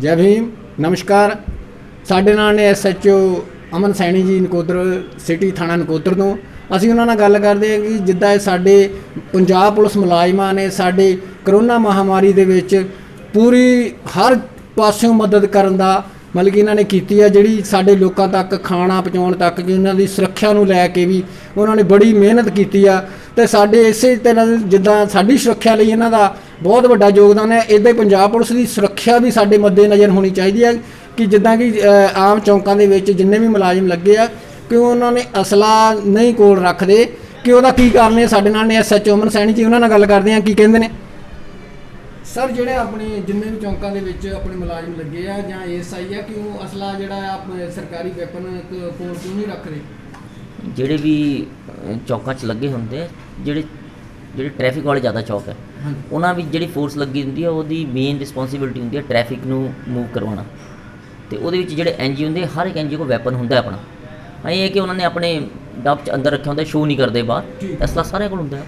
ਜੈ ਭੀਮ, ਨਮਸਕਾਰ। ਸਾਡੇ ਨਾਲ ਨੇ ਐਸਐਚਓ ਅਮਨ ਸੈਣੀ ਜੀ ਨਕੋਦਰ ਸਿਟੀ ਥਾਣਾ ਨਕੋਦਰ ਤੋਂ। ਅਸੀਂ ਉਹਨਾਂ ਨਾਲ ਗੱਲ ਕਰਦੇ ਹਾਂ ਕਿ ਜਿੱਦਾਂ ਇਹ ਸਾਡੇ ਪੰਜਾਬ ਪੁਲਿਸ ਮੁਲਾਜ਼ਮਾਂ ਨੇ ਸਾਡੇ ਕਰੋਨਾ ਮਹਾਮਾਰੀ ਦੇ ਵਿੱਚ ਪੂਰੀ ਹਰ ਪਾਸਿਓਂ ਮਦਦ ਕਰਨ ਦਾ ਮਤਲਬ ਕਿ ਇਹਨਾਂ ਨੇ ਕੀਤੀ ਆ, ਜਿਹੜੀ ਸਾਡੇ ਲੋਕਾਂ ਤੱਕ, ਖਾਣਾ ਪਹੁੰਚਾਉਣ ਤੱਕ, ਕਿ ਉਹਨਾਂ ਦੀ ਸੁਰੱਖਿਆ ਨੂੰ ਲੈ ਕੇ ਵੀ ਉਹਨਾਂ ਨੇ ਬੜੀ ਮਿਹਨਤ ਕੀਤੀ ਆ। ਤੇ ਸਾਡੇ ਇਸੇ ਤਰ੍ਹਾਂ ਜਿੱਦਾਂ ਸਾਡੀ ਸੁਰੱਖਿਆ ਲਈ ਇਹਨਾਂ ਦਾ ਬਹੁਤ ਵੱਡਾ ਯੋਗਦਾਨ ਹੈ। ਇਦਾਂ ਹੀ ਪੰਜਾਬ ਪੁਲਿਸ ਦੀ ਸੁਰੱਖਿਆ ਵੀ ਸਾਡੇ ਮੱਦੇ ਨਜ਼ਰ ਹੋਣੀ ਚਾਹੀਦੀ ਹੈ ਕਿ ਜਿੱਦਾਂ ਕਿ ਆਮ ਚੌਂਕਾਂ ਦੇ ਵਿੱਚ ਜਿੰਨੇ ਵੀ ਮੁਲਾਜ਼ਮ ਲੱਗੇ ਆ, ਕਿ ਉਹਨਾਂ ਨੇ ਅਸਲਾ ਨਹੀਂ ਕੋਲ ਰੱਖਦੇ। ਕਿ ਉਹਦਾ ਕੀ ਕਾਰਨ ਹੈ? ਸਾਡੇ ਨਾਲ ਨੇ ਐਸਐਚਓ ਅਮਨ ਸੈਣੀ ਜੀ, ਉਹਨਾਂ ਨਾਲ ਗੱਲ ਕਰਦੇ ਆ ਕੀ ਕਹਿੰਦੇ ਨੇ? ਸਰ, ਜਿਹੜੇ ਆਪਣੇ ਜਿੰਨੇ ਵੀ ਚੌਂਕਾਂ ਦੇ ਵਿੱਚ ਆਪਣੇ ਮੁਲਾਜ਼ਮ ਲੱਗੇ ਆ ਜਾਂ ਐਸਆਈ ਆ, ਕਿ ਉਹ ਅਸਲਾ ਜਿਹੜਾ ਆ ਆਪਣੇ ਸਰਕਾਰੀ ਵੈਪਨ ਕੋਲ ਕਿਉਂ ਨਹੀਂ ਰੱਖਦੇ? ਜਿਹੜੇ ਵੀ ਚੌਂਕਾਂ 'ਚ ਲੱਗੇ ਹੁੰਦੇ ਜਿਹੜੇ ਜਿਹੜੇ ਟ੍ਰੈਫਿਕ ਵਾਲੇ ਜ਼ਿਆਦਾ ਚੌਕ ਹੈ ਉਹਨਾਂ ਵਿੱਚ ਜਿਹੜੀ ਫੋਰਸ ਲੱਗੀ ਹੁੰਦੀ ਹੈ ਉਹਦੀ ਮੇਨ ਰਿਸਪੌਂਸਿਬਿਲਟੀ ਹੁੰਦੀ ਹੈ ਟ੍ਰੈਫਿਕ ਨੂੰ ਮੂਵ ਕਰਵਾਉਣਾ। ਤੇ ਉਹਦੇ ਵਿੱਚ ਜਿਹੜੇ ਐਨਜੀ ਹੁੰਦੇ ਹਰ ਇੱਕ ਐਨਜੀ ਕੋਲ ਵੈਪਨ ਹੁੰਦਾ ਹੈ ਆਪਣਾ। ਹਾਂ ਇਹ ਕਿ ਉਹਨਾਂ ਨੇ ਆਪਣੇ ਡੱਬ 'ਚ ਅੰਦਰ ਰੱਖਿਆ ਹੁੰਦਾ ਸ਼ੋਅ ਨਹੀਂ ਕਰਦੇ ਬਾਹਰ। ਅਸਲਾ ਸਾਰਿਆਂ ਕੋਲ ਹੁੰਦਾ ਹੈ।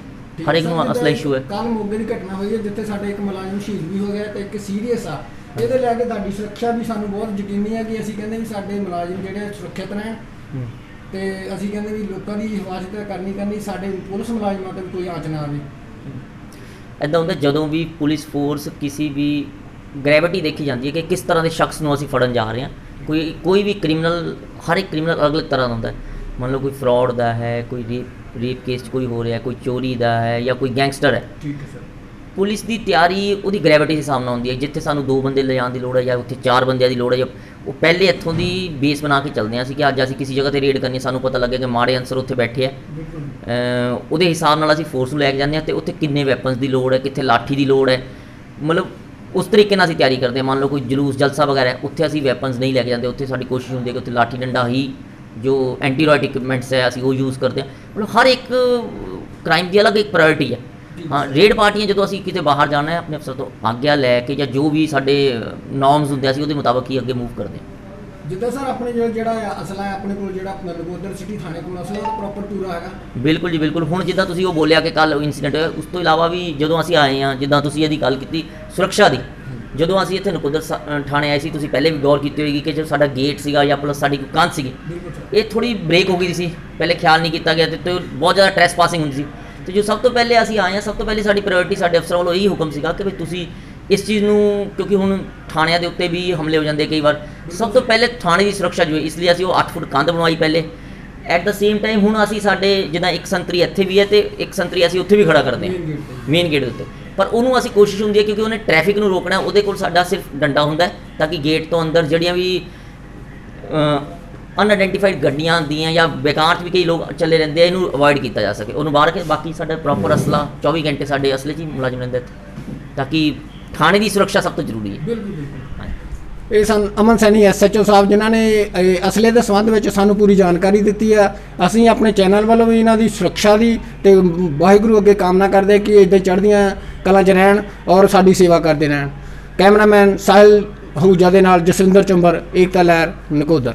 ਹਰ ਇੱਕ ਨੂੰ ਅਸਲਾ ਇਸ਼ੂ ਹੈ। ਕੱਲ ਮੋਗੇ ਦੀ ਘਟਨਾ ਹੋਈ ਹੈ ਜਿੱਥੇ ਸਾਡੇ ਇੱਕ ਮੁਲਾਜ਼ਮ ਸ਼ਹੀਦ ਵੀ ਹੋ ਗਿਆ ਤੇ ਇੱਕ ਸੀਰੀਅਸ ਆ। ਇਹਦੇ ਲੈ ਕੇ ਤੁਹਾਡੀ ਸੁਰੱਖਿਆ ਵੀ ਸਾਨੂੰ ਬਹੁਤ ਯਕੀਨੀ ਹੈ ਕਿ ਅਸੀਂ ਕਹਿੰਦੇ ਵੀ ਸਾਡੇ ਮੁਲਾਜ਼ਮ ਜਿਹੜੇ ਸੁਰੱਖਿਅਤ ਰਹਿਣ। ਤੇ ਅਸੀਂ ਕਹਿੰਦੇ ਵੀ ਲੋਕਾਂ ਦੀ ਹਿਫਾਜ਼ਤ ਕਰਨੀ ਕਰਨੀ ਸਾਡੇ ਪੁਲਿਸ ਮੁਲਾਜ਼ਮਾਂ ਤੇ ਵੀ ਕੋਈ ਆਂਚ ਨਾ ਆਵੇ। ਐਦਾਂ ਹੁੰਦਾ ਜਦੋਂ ਵੀ ਪੁਲਿਸ ਫੋਰਸ ਕਿਸੇ ਵੀ ਗ੍ਰੈਵਿਟੀ ਦੇਖੀ ਜਾਂਦੀ ਹੈ ਕਿ ਕਿਸ ਤਰ੍ਹਾਂ ਦੇ ਸ਼ਖਸ ਨੂੰ ਅਸੀਂ ਫੜਨ ਜਾ ਰਹੇ ਹਾਂ। ਕੋਈ ਕੋਈ ਵੀ ਕ੍ਰਿਮੀਨਲ ਹਰ ਇੱਕ ਕ੍ਰਿਮੀਨਲ ਅਲੱਗ-ਅਲੱਗ ਤਰ੍ਹਾਂ ਦਾ ਹੁੰਦਾ ਹੈ। ਮੰਨ ਲਓ ਕੋਈ ਫਰਾਡ ਦਾ ਹੈ ਕੋਈ ਰੇਪ ਰੇਪ ਕੇਸ ਕੋਈ ਹੋ ਰਿਹਾ ਕੋਈ ਚੋਰੀ ਦਾ ਹੈ ਜਾਂ ਕੋਈ ਗੈਂਗਸਟਰ ਹੈ। ਠੀਕ ਹੈ ਸਰ ਪੁਲਿਸ ਦੀ ਤਿਆਰੀ ਉਹਦੀ ਗ੍ਰੈਵਿਟੀ ਦੇ ਸਾਹਮਣੇ ਹੁੰਦੀ ਹੈ, ਜਿੱਥੇ ਸਾਨੂੰ ਦੋ ਬੰਦੇ ਲਿਜਾਣ ਦੀ ਲੋੜ ਹੈ ਜਾਂ ਉੱਥੇ ਚਾਰ ਬੰਦਿਆਂ ਦੀ ਲੋੜ ਹੈ ਜਾਂ ਉਹ ਪਹਿਲੇ ਇੱਥੋਂ ਦੀ ਬੇਸ ਬਣਾ ਕੇ ਚੱਲਦੇ ਹਾਂ ਅਸੀਂ ਕਿ ਅੱਜ ਅਸੀਂ ਕਿਸੇ ਜਗ੍ਹਾ ਤੇ ਰੇਡ ਕਰਨੀ ਸਾਨੂੰ ਪਤਾ ਲੱਗਿਆ ਕਿ ਮਾੜੇ ਅਨਸਰ ਉੱਥੇ ਬੈਠੇ ਆ ਉਹਦੇ ਹਿਸਾਬ ਨਾਲ ਅਸੀਂ ਫੋਰਸ ਨੂੰ ਲੈ ਕੇ ਜਾਂਦੇ ਹਾਂ ਤੇ ਉੱਥੇ ਕਿੰਨੇ ਵੈਪਨਸ ਦੀ ਲੋੜ ਹੈ, ਕਿੱਥੇ ਲਾਠੀ ਦੀ ਲੋੜ ਹੈ। ਮਤਲਬ ਉਸ ਤਰੀਕੇ ਨਾਲ ਅਸੀਂ ਤਿਆਰੀ ਕਰਦੇ ਹਾਂ, ਮੰਨ ਲਓ ਕੋਈ ਜਲੂਸ, ਜਲਸਾ ਵਗੈਰਾ ਉੱਥੇ ਅਸੀਂ ਵੈਪਨਸ ਨਹੀਂ ਲੈ ਕੇ ਜਾਂਦੇ, ਉੱਥੇ ਸਾਡੀ ਕੋਸ਼ਿਸ਼ ਹੁੰਦੀ ਹੈ ਕਿ ਉੱਥੇ ਲਾਠੀ ਡੰਡਾ ਹੀ ਜੋ ਐਂਟੀਰਾਇਟ ਇਕਵਿਪਮੈਂਟਸ ਹੈ ਅਸੀਂ ਉਹ ਯੂਜ਼ ਕਰਦੇ ਹਾਂ। ਮਤਲਬ ਹਰ ਇੱਕ ਕ੍ਰਾਈਮ ਦੀ ਅਲੱਗ ਇੱਕ ਪ੍ਰਾਇੋਰਟੀ ਹੈ। ਹਾਂ ਰੇਡ ਪਾਰਟੀਆਂ ਜਦੋਂ ਅਸੀਂ ਕਿਤੇ ਬਾਹਰ ਜਾਣਾ ਹੈ ਆਪਣੇ ਅਫਸਰ ਤੋਂ ਆਗਿਆ ਲੈ ਕੇ ਜਾਂ ਜੋ ਵੀ ਸਾਡੇ ਨੋਰਮਸ ਹੁੰਦੇ ਆ, ਅਸੀਂ ਉਹਦੇ ਮੁਤਾਬਕ ਹੀ ਅੱਗੇ ਮੂਵ ਕਰਦੇ ਹਾਂ। ਜਿੱਦਾਂ ਸਰ ਆਪਣੇ ਜਿਹੜਾ ਆ ਅਸਲਾ ਹੈ ਆਪਣੇ ਕੋਲ ਜਿਹੜਾ ਆਪਣਾ ਨਗੋਦਰ ਸਿਟੀ ਥਾਣੇ ਕੋਲ ਅਸਲਾ ਪ੍ਰੋਪਰ ਪੂਰਾ ਹੈਗਾ। ਬਿਲਕੁਲ ਜੀ ਬਿਲਕੁਲ। ਹੁਣ ਜਿੱਦਾਂ ਤੁਸੀਂ ਉਹ ਬੋਲਿਆ ਕਿ ਕੱਲ ਇਨਸੀਡੈਂਟ ਹੋਇਆ ਉਸ ਤੋਂ ਇਲਾਵਾ ਵੀ ਜਦੋਂ ਅਸੀਂ ਆਏ ਹਾਂ ਜਿੱਦਾਂ ਤੁਸੀਂ ਇਹਦੀ ਗੱਲ ਕੀਤੀ ਸੁਰੱਖਿਆ ਦੀ ਜਦੋਂ ਅਸੀਂ ਇੱਥੇ ਨਕੁਦਰ ਸ- ਥਾਣੇ ਆਏ ਸੀ ਤੁਸੀਂ ਪਹਿਲੇ ਵੀ ਗੌਰ ਕੀਤੀ ਹੋਏਗੀ ਕਿ ਜੋ ਸਾਡਾ ਗੇਟ ਸੀਗਾ ਜਾਂ ਪਲੱਸ ਸਾਡੀ ਕੰਧ ਸੀਗੀ ਇਹ ਥੋੜੀ ਬ੍ਰੇਕ ਹੋ ਗਈ ਸੀ। ਪਹਿਲੇ ਖਿਆਲ ਨਹੀਂ ਕੀਤਾ ਗਿਆ ਤੇ ਤੇ ਬਹੁਤ ਜ਼ਿਆਦਾ ਟ੍ਰੈਸ ਪਾਸਿੰਗ ਹੁੰਦੀ ਸੀ। ਤੇ ਜੋ ਸਭ ਤੋਂ ਪਹਿਲੇ ਅਸੀਂ ਆਏ ਹਾਂ, ਸਭ ਤੋਂ ਪਹਿਲੇ ਸਾਡੀ ਪ੍ਰਾਇੋਰਟੀ ਸਾਡੇ ਅਫਸਰਾਂ ਵੱਲੋਂ ਇਹੀ ਹੁਕਮ ਸੀਗਾ ਕਿ ਵੀ ਤੁਸੀਂ ਇਸ ਚੀਜ਼ ਨੂੰ, ਕਿਉਂਕਿ ਹੁਣ ਥਾਣਿਆਂ ਦੇ ਉੱਤੇ ਵੀ ਹਮਲੇ ਹੋ ਜਾਂਦੇ ਕਈ ਵਾਰ। ਸਭ ਤੋਂ ਪਹਿਲੇ ਥਾਣੇ ਦੀ ਸੁਰੱਖਿਆ ਜੋ ਇਸ ਲਈ ਅਸੀਂ ਉਹ 8 ਫੁੱਟ ਕੰਧ ਬਣਵਾਈ ਪਹਿਲੇ। ਐਟ ਦਾ ਸੇਮ ਟਾਈਮ ਹੁਣ ਅਸੀਂ ਸਾਡੇ ਜਿੱਦਾਂ ਇੱਕ ਸੰਤਰੀ ਇੱਥੇ ਵੀ ਹੈ ਤੇ ਇੱਕ ਸੰਤਰੀ ਅਸੀਂ ਉੱਥੇ ਵੀ ਖੜਾ ਕਰਦੇ ਹਾਂ ਮੇਨ ਗੇਟ ਦੇ ਉੱਤੇ। ਪਰ ਉਹਨੂੰ ਅਸੀਂ ਕੋਸ਼ਿਸ਼ ਹੁੰਦੀ ਹੈ ਕਿਉਂਕਿ ਉਹਨੇ ਟ੍ਰੈਫਿਕ ਨੂੰ ਰੋਕਣਾ, ਉਹਦੇ ਕੋਲ ਸਾਡਾ ਸਿਰਫ ਡੰਡਾ ਹੁੰਦਾ ਤਾਂ ਕਿ ਗੇਟ ਤੋਂ ਅੰਦਰ ਜਿਹੜੀਆਂ ਵੀ ਅਨਆਇਡੈਂਟੀਫਾਈਡ ਗੱਡੀਆਂ ਆਉਂਦੀਆਂ ਜਾਂ ਬੇਕਾਰ 'ਚ ਵੀ ਕਈ ਲੋਕ ਚੱਲੇ ਰਹਿੰਦੇ ਆ ਇਹਨੂੰ ਅਵੋਇਡ ਕੀਤਾ ਜਾ ਸਕੇ। ਉਹਨੂੰ ਬਾਹਰ ਕੇ ਬਾਕੀ ਸਾਡਾ ਪ੍ਰੋਪਰ ਅਸਲਾ 24 ਘੰਟੇ ਸਾਡੇ ਅਸਲੇ 'ਚ ਹੀ ਮੁਲਾਜ਼ਮ ਰਹਿੰਦੇ ਇੱਥੇ। ਤਾਂ ਕਿ ਥਾਣੇ ਦੀ ਸੁਰੱਖਿਆ ਸਭ ਤੋਂ ਜ਼ਰੂਰੀ ਹੈ। ਬਿਲਕੁਲ ਬਿਲਕੁਲ। ਹਾਂਜੀ। ਇਹ ਸਨ ਅਮਨ ਸੈਣੀ ਐਸਐਚਓ ਸਾਹਿਬ ਜਿਨ੍ਹਾਂ ਨੇ ਅਸਲੇ ਦੇ ਸੰਬੰਧ ਵਿੱਚ ਸਾਨੂੰ ਪੂਰੀ ਜਾਣਕਾਰੀ ਦਿੱਤੀ ਆ ਅਸੀਂ ਆਪਣੇ ਚੈਨਲ ਵੱਲੋਂ ਵੀ ਇਹਨਾਂ ਦੀ ਸੁਰੱਖਿਆ ਦੀ ਤੇ ਵਾਹਿਗੁਰੂ ਅੱਗੇ ਕਾਮਨਾ ਕਰਦੇ ਕਿ ਇਦਾਂ ਚੜ੍ਹਦੀਆਂ ਕਲਾਂ 'ਚ ਰਹਿਣ ਔਰ ਸਾਡੀ ਸੇਵਾ ਕਰਦੇ ਰਹਿਣ। ਕੈਮਰਾਮੈਨ ਸਾਹਿਲ ਹੂਜਾ ਦੇ ਨਾਲ ਜਸਵਿੰਦਰ ਚੰਬਰ ਏਕਤਾ ਲਹਿਰ ਨਕੋਦਰ।